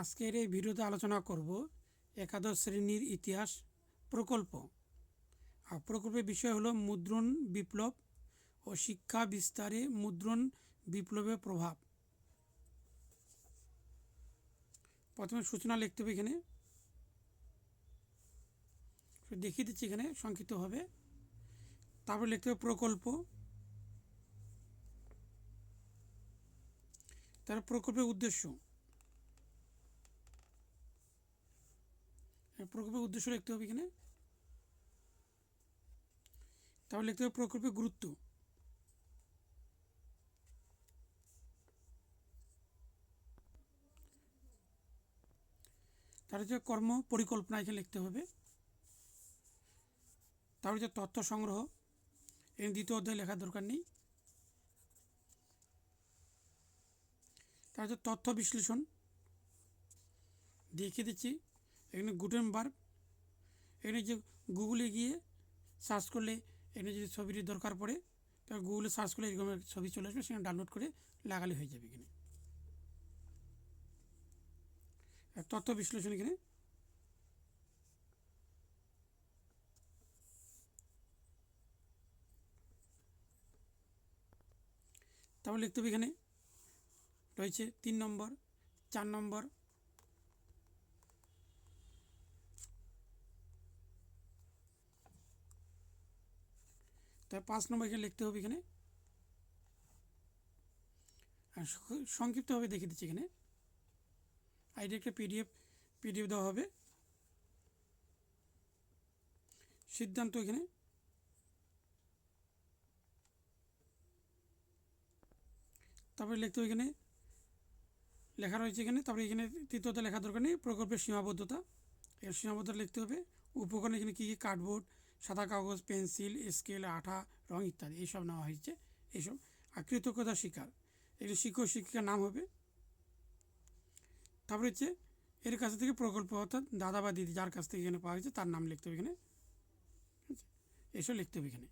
আজকের এই ভিডিওতে আলোচনা করব একাদশ শ্রেণির ইতিহাস প্রকল্প। আর প্রকল্পের বিষয় হলো মুদ্রণ বিপ্লব ও শিক্ষা বিস্তারে মুদ্রণ বিপ্লবের প্রভাব। প্রথমে সূচনা লিখতে হবে এখানে। দেখিয়ে দিচ্ছি এখানে সংক্ষিপ্তভাবে। তারপর লিখতে হবে প্রকল্প। তার প্রকল্পের উদ্দেশ্য। প্রকল্পের উদ্দেশ্য লিখতে হবে এখানে। তারপর লিখতে হবে প্রকল্পের গুরুত্ব। তার হচ্ছে কর্ম পরিকল্পনা এখানে লিখতে হবে। তারপর হচ্ছে তথ্য সংগ্রহ, এখানে দ্বিতীয় অধ্যায় লেখার দরকার নেই। তার হচ্ছে তথ্য বিশ্লেষণ, দেখিয়ে দিচ্ছি। এখানে গুটেন বার্গ এখানে যে গুগলে গিয়ে সার্চ করলে এখানে যদি ছবিটির দরকার পড়ে, তাহলে গুগলে সার্চ করলে এরকম ছবি চলে আসবে, সেখানে ডাউনলোড করে লাগালে হয়ে যাবে এখানে। তথ্য বিশ্লেষণ এখানে। তারপর লিখতে হবে এখানে, রয়েছে তিন নম্বর, চার নম্বর তার পাঁচ নম্বর এখানে লিখতে হবে এখানে। আর সংক্ষিপ্তভাবে দেখে দিচ্ছি এখানে। আইডি একটা পিডিএফ পিডিএফ দেওয়া হবে। সিদ্ধান্ত এখানে। তারপরে লিখতে হবে এখানে। লেখা রয়েছে এখানে। তারপরে এখানে তৃতীয়ত লেখা দরকার নেই। প্রকল্পের সীমাবদ্ধতা। এর সীমাবদ্ধতা লিখতে হবে। উপকরণ এখানে কী কী? কার্ডবোর্ড। সাদা কাগজ, পেন্সিল, স্কেল, আঠা, রং ইত্যাদি এইসব নেওয়া হয়েছে এইসব। আর কৃতজ্ঞতা শিকার এটি শিক্ষক শিক্ষিকার নাম হবে। তারপরে হচ্ছে এর কাছ থেকে প্রকল্প, অর্থাৎ দাদা বা দিদি যার কাছ থেকে এখানে পাওয়া গেছে তার নাম লিখতে হবে এখানে। এসব লিখতে হবে এখানে।